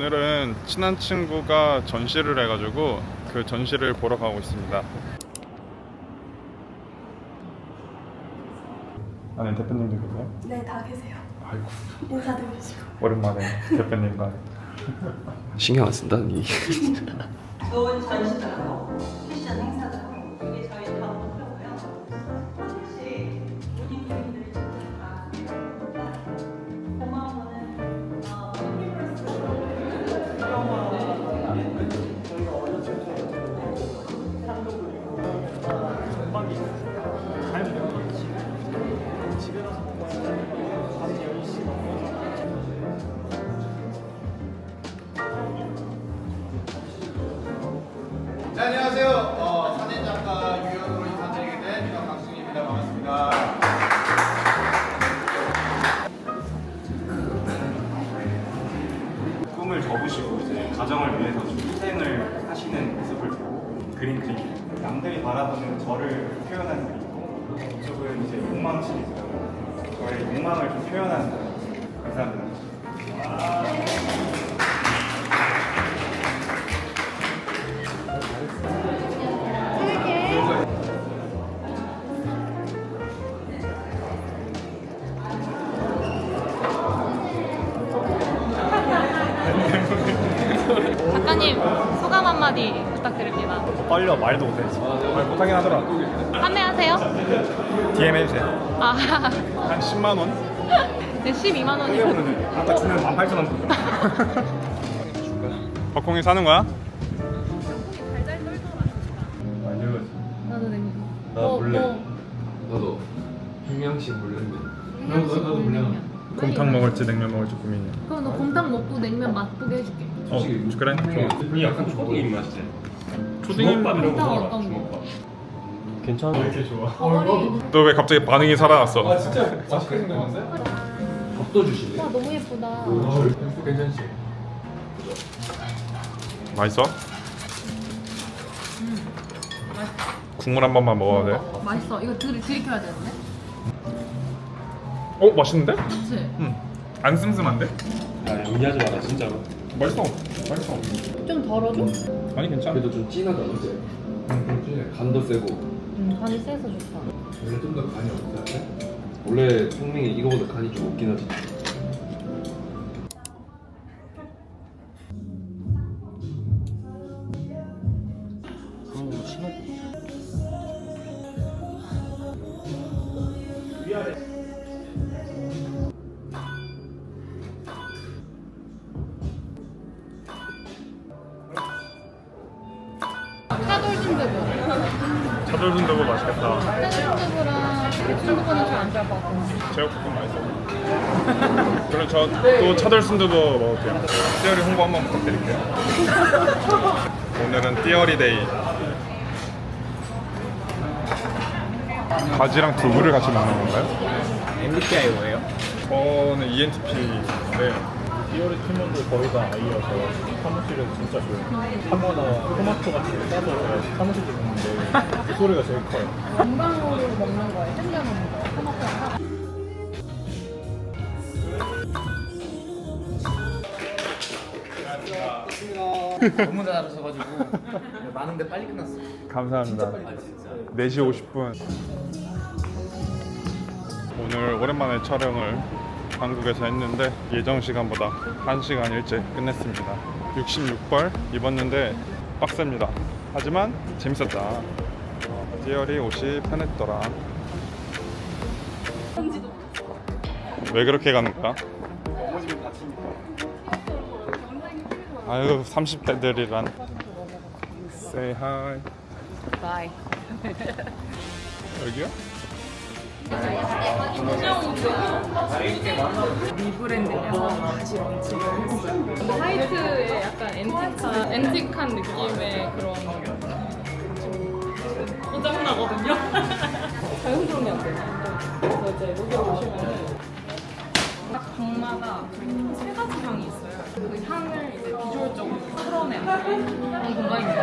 오늘은 친한 친구가 전시를 해가지고 그 전시를 보러 가고 있습니다. 안에 대표님도 계세요? 네, 다 계세요. 아이고 인사드리시고. 오랜만에 대표님과 신경 안 쓴다 니 좋은 하고 패션 행사도 저를 표현한 그림이고 이쪽은 이제 욕망 시리즈라고 저의 욕망을 좀 표현하는 그림 감사합니다. 작가님 소감 한마디 부탁드립니다. 떨려 말도 못해. 말 못하긴 하더라 판매하세요? DM 해주세요 아, 한 10만 원? 네, 12만 원이요. 아까 주는 18,000원 보죠 박홍이 사는 거야? 나도 냉면. 나 몰래 나도 분명씩 몰랐는데 나도 나도 몰라. 곰탕 먹을지 냉면 먹을지 고민이야. 그럼 너 곰탕 먹고 냉면 맛보게 해줄게. 어 그래? 좋아. 약간 초딩 입맛이지 초딩 주먹밥 이런 거 곰탕 먹어라 어떤 거? 괜찮아 왜 이렇게 좋아 너왜 갑자기 반응이 살아났어? 밥도 주실래? 와 너무 예쁘다. 괜찮지? 맛있어? 국물 한 번만 먹어도 돼? 어, 맛있어. 이거 들 들이켜야 되는데. 어 맛있는데? 그렇지. 응. 안 슴슴한데? 야 연기하지 마라 진짜로 맛있어. 맛있어. 좀 덜어줘. 아니 괜찮아. 그래도 좀 진하다 어때? 응 진해 간도 세고 음, 간이 세서 좋다. 원래 좀더 간이 없어야 원래 성민이 이거보다 간이 좀 없긴 하지 잘안 좋아할 것 같아. 제육볶음 맛있어. 그럼 저 또 차돌 순두부 먹을게요. 띠어리 홍보 한번 부탁드릴게요. 오늘은 띠어리 데이. 바지랑 두부를 같이 먹는 건가요? MBTI 뭐예요? 저는 ENTP인데 디오리 팀원들 거의 다 아이여서 사무실에서 진짜 좋아요 사모나 토마토 같은 거 싸서 사무실에 먹는데 그 소리가 제일 커요 건강으로 먹는 거에 챙겨 먹는 거. 토마토랑 너무 잘하셔가지고 많은데 빨리 끝났어. 감사합니다. 4시 50분. 오늘 오랜만에 촬영을 한국에서 했는데 예정 시간보다 1시간 일찍 끝냈습니다. 66벌 입었는데 빡셉니다. 하지만 재밌었다. 어, 띠어리 옷이 편했더라. 왜 그렇게 가는 거야? 아유 30대들이란 Say hi 바이. 여기요? 리브랜딩해서 다시 런칭을 했어요. 화이트의 약간 앤틱한, 앤틱한 느낌의 그런 고장나거든요. 자연스러움이 안 돼요. 그래서 이제 여기 보시면은 각 방마다 세 가지 향이 있어요. 그 향을 이제 비주얼적으로 풀어내는 그런 공간입니다.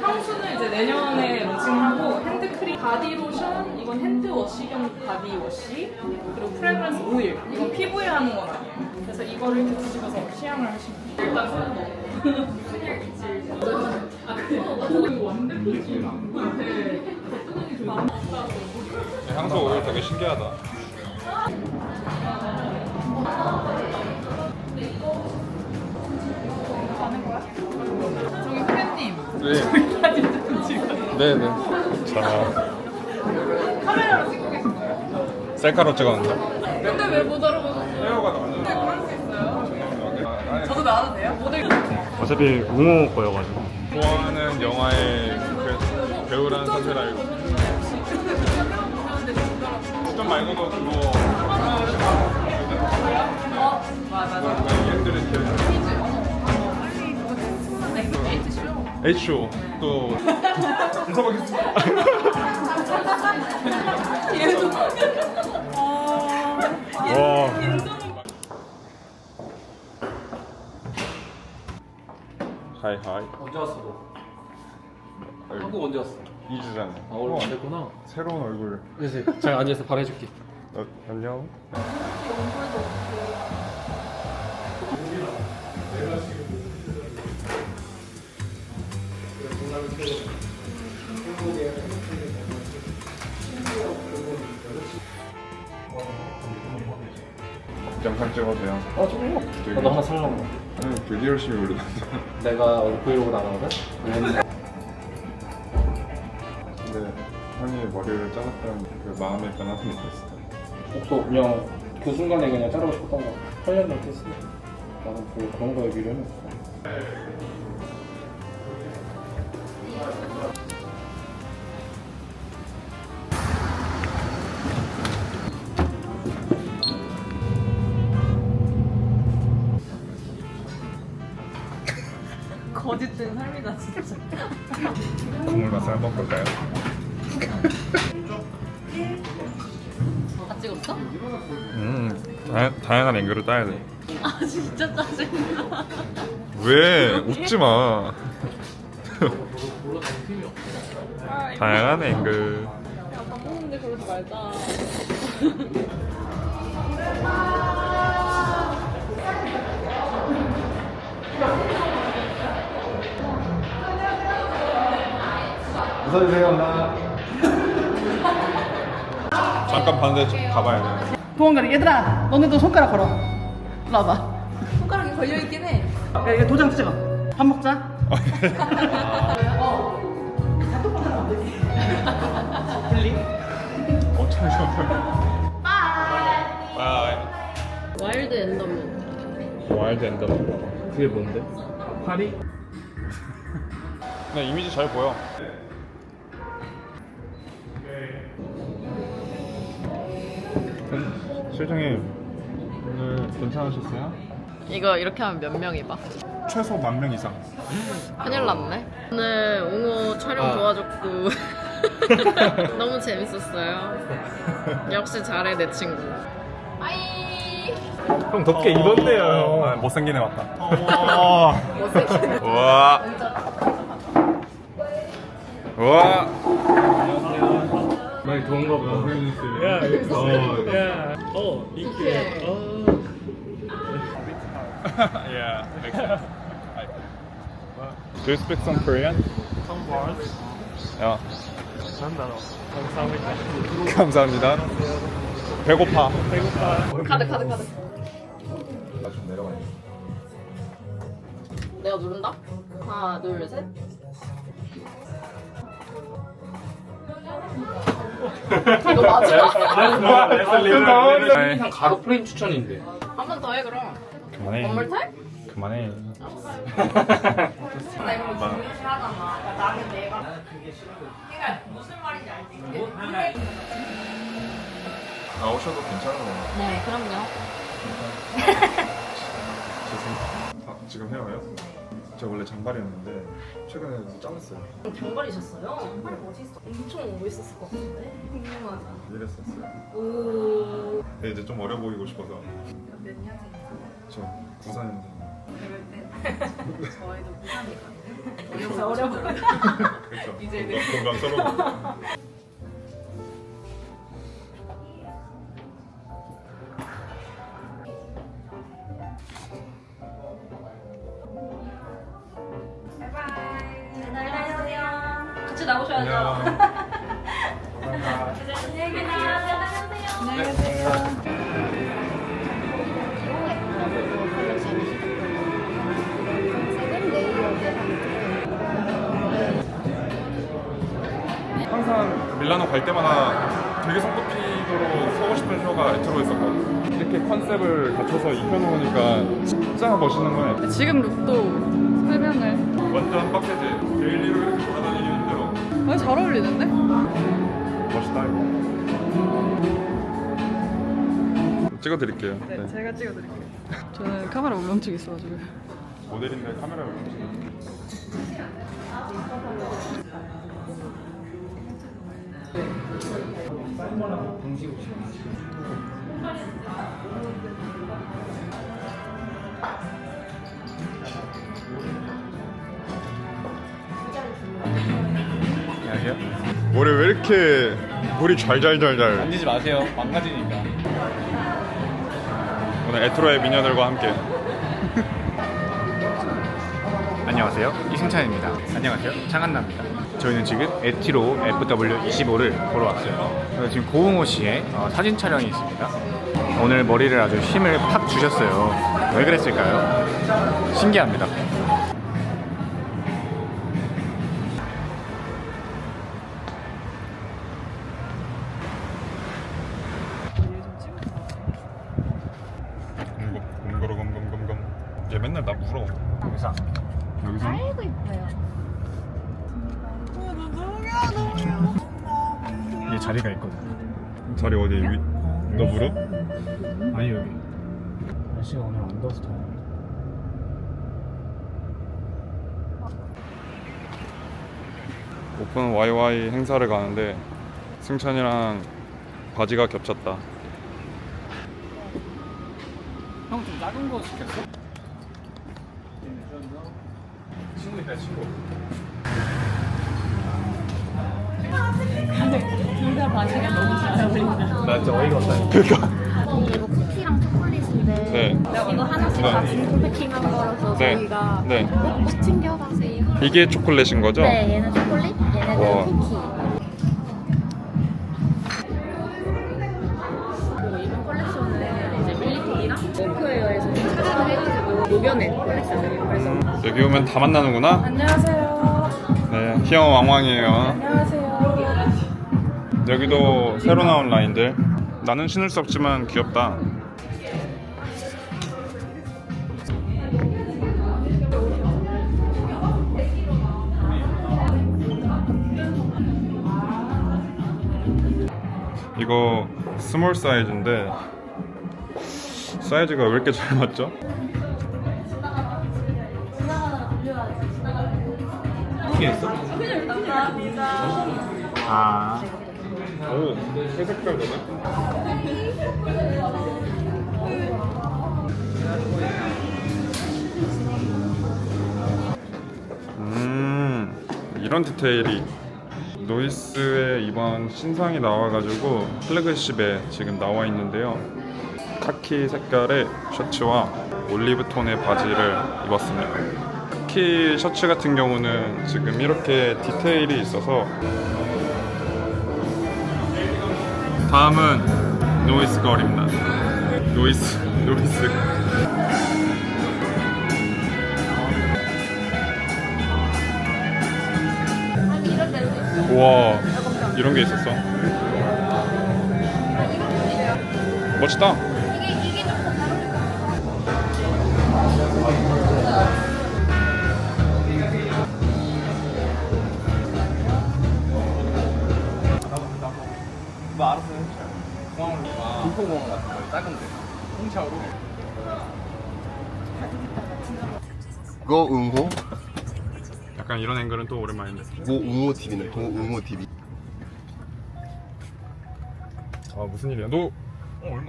향수는 이제 내년에 런칭하고 핸드크림, 바디로션, 이건 핸드워시 겸 바디워시, 그리고 프레그런스 오일, 이건 피부에 하는 건 아니에요. 그래서 이거를 이렇게 뒤집어서 시향을 하시면 돼요. 향수 오일 되게 신기하다. 저기 후배님. 네. 네네. 자. 카메라로 찍고 계신가요? 셀카로 찍었는데. 근데 왜 못 알아보셨어요? 헤어가 나왔는데. 그럴 수 있어요? 저도 나와도 돼요? 모델 어차피 웅호 거여가지고. 좋아하는 영화의 그 배우라는 사실 알고. 좀 말고도 그거. 어? 맞아 맞아. 그 얘들은 기억이 나. H.O. 또 인사하겠습니다. 와. 하이 하이. 언제 왔어 너? 한국 언제 왔어? 2주 전에. 아 얼마 안 됐구나. 새로운 얼굴. 그래서 잘 앉아서 발해줄게. 어, 안녕. 영상 찍어도 돼요? 아 조금. 되게, 나도 하나 살라고. 아니, 되게 열심히 올리던데. 내가 오늘 브이로그 나가거든. 근데 형이 머리를 잘랐다는 그 마음의 변화는 있었어요. 없어 그냥 그 순간에 그냥 자르고 싶었던 거. 8년 넘게 했어. 나는 별 그런 거에 미련이 없어. 볼까요? 다 찍었어? 음, 다, 다양한 앵글을 따야 돼. 아 진짜 짜증나. 왜? 웃지 마. 다양한 앵글. 야밥 먹는데 그러지 말자. 웃어주세요 나. 잠깐 반대 좀 가봐야 돼. 도원가리 얘들아 너네도 손가락 걸어. 일로 와봐. 손가락이 걸려 있긴 해. 야 이거 도장 찍어. 밥 먹자. 엄청 좋아. 바이. 와일드 엔더맨. 와일드 엔더맨. 그게 뭔데? 파리? 나 이미지 잘 보여. 음, 실장님 오늘 괜찮으셨어요? 이거 이렇게 하면 몇 명이 봐? 최소 만 명 이상. 큰일 났네. 오늘 웅호 촬영 아. 도와줬고 너무 재밌었어요. 역시 잘해 내 친구. 빠이. 형 덥게 입었네요. 아, 못생긴 애 맞다. 못생긴 와. 와. 많이 더운가 보다. 야, 어, 야, 어, 이렇게. yeah. makes sense. Do you speak some Korean? Some words. 야, 한단어. 감사합니다. 감사합니다. 배고파. 배고파. 카드 카드 카드. 나좀 내려가. 내가 누른다. 하나 둘 셋. 이거 맞아? 그냥 가로 프레임 추천인데. 한 번 더 해 그럼. 그만해. 건물 탈? 그만해. 나 이거 준비 하잖아. 그러니까 나는 내가. 그러니까 무슨 말인지 알지? 나오셔도 괜찮아요. 네, 그럼요. 죄송. 아, 지금 헤어요? 저 원래 장발이었는데 최근에 잘랐어요. 장발이셨어요? 장발이 멋있어. 엄청 멋있었을 것 같은데. 궁금하다. 이랬었어요. 오. 근데 이제 좀 어려 보이고 싶어서. 몇 년생이세요? 저 94년생. 그럴 때 저희도 부산이거든요. 그래서 어려 보여. 그렇죠. 이제 공감, 공감 서로. 밀라노 갈 때마다 되게 성도피도로 서고 싶은 쇼가 레트로였었거든. 이렇게 컨셉을 갖춰서 입혀놓으니까 진짜 멋있는 거야. 지금 룩도 설명을. 완전 빡세지. 데일리로 이렇게 돌아다니기 힘들어. 아, 잘 어울리는데? 멋있다 이거. 찍어드릴게요. 네, 네. 제가 찍어드릴게요. 저는 카메라 울렁증 있어가지고. 모델인데 카메라를 안녕하세요. 머리 왜 이렇게 물이 잘잘잘잘 만지지 마세요. 망가지니까. 오늘 에트로의 미녀들과 함께 안녕하세요. 이승찬입니다. 안녕하세요. 창한나입니다. 저희는 지금 에티로 FW25를 보러 왔어요. 지금 고흥호 씨의 어, 사진 촬영이 있습니다. 오늘 머리를 아주 힘을 팍 주셨어요. 왜 그랬을까요? 신기합니다. 곰곰곰곰곰곰 얘 맨날 나 물어 여기서 여기서 아이고 이뻐요. 얘 자리가 있거든. 자리 어디 위? 너 무릎? 아니 여기. 날씨가 오늘 안 더워서 더. 오픈 YY 행사를 가는데 승찬이랑 바지가 겹쳤다 형 좀 작은 거 시켰어? 친구 있다 친구. 둘다 바지가 너무 잘 어울린다. 나 진짜 어이가 없다. 그러니까 이거 쿠키랑 초콜릿인데 네. 이거 하나씩 다 진품 패킹한 거라서 네. 저희가 네. 꼭 챙겨가세요. 이게 초콜릿인 거죠? 네, 얘는 초콜릿, 얘네는 와. 쿠키. 그리고 이번 컬렉션은 이제 밀리티랑 워크웨어에서 착안을 해가지고 녹여낸 컬렉션이에요. 그래서 여기 오면 다 만나는구나 안녕하세요. 네 희영 왕왕이에요 안녕하세요. 여기도 새로 나온 라인들 나는 신을 수 없지만 귀엽다 이거 스몰 사이즈인데 사이즈가 왜 이렇게 잘 맞죠? 이게 있어? 아. 오, 새 색깔 되네. 음, 이런 디테일이 노이스의 이번 신상이 나와가지고 플래그십에 지금 나와 있는데요. 카키 색깔의 셔츠와 올리브 톤의 바지를 입었습니다. 카키 셔츠 같은 경우는 지금 이렇게 디테일이 있어서 다음은 노이스 걸입니다. 노이스, 노이스. 와, 이런 게 있었어. 멋지다. 작은데. 홍차로. 고 응호? 약간 이런 앵글은 또 오랜만인데. 고 응호 TV네. 고 응호 TV. 아 무슨 일이야? 너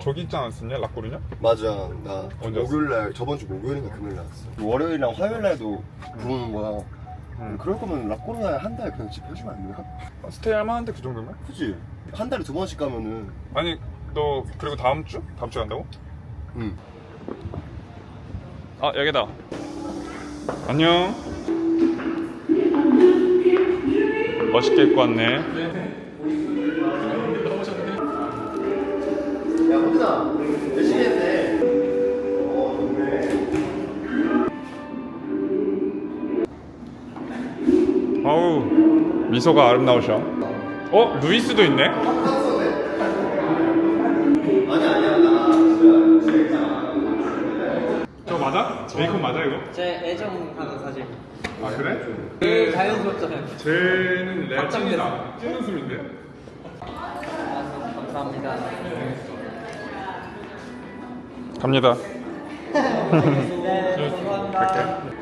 저기 있지 않았었냐? 락고르냐? 맞아. 나 언제 왔어? 목요일 날 저번 주 목요일인가 금요일 나왔어. 월요일이랑 화요일 날도 부르는 거야. 응. 그럴 거면 라코르나에 한 달 그냥 집 해주면 안 돼요? 아, 스테이 할 만한데 그 정도면? 그지? 한 달에 두 번씩 가면은 아니 너 그리고 다음 주? 다음 주 간다고? 응. 아 여기다. 안녕. 멋있게 입고 왔네. 야 호진아 열심히 했네 어우 미소가 아름다우셔. 어 루이스도 있네. 맞아? 메이크업 맞아 이거? 제 애정하는 사진. 아 그래? 제일 자연스럽잖아요. 쟤는 내. 찐이다. 찐 웃음인데? 아, 감사합니다. 갑니다. 네, 감사합니다. 갈게.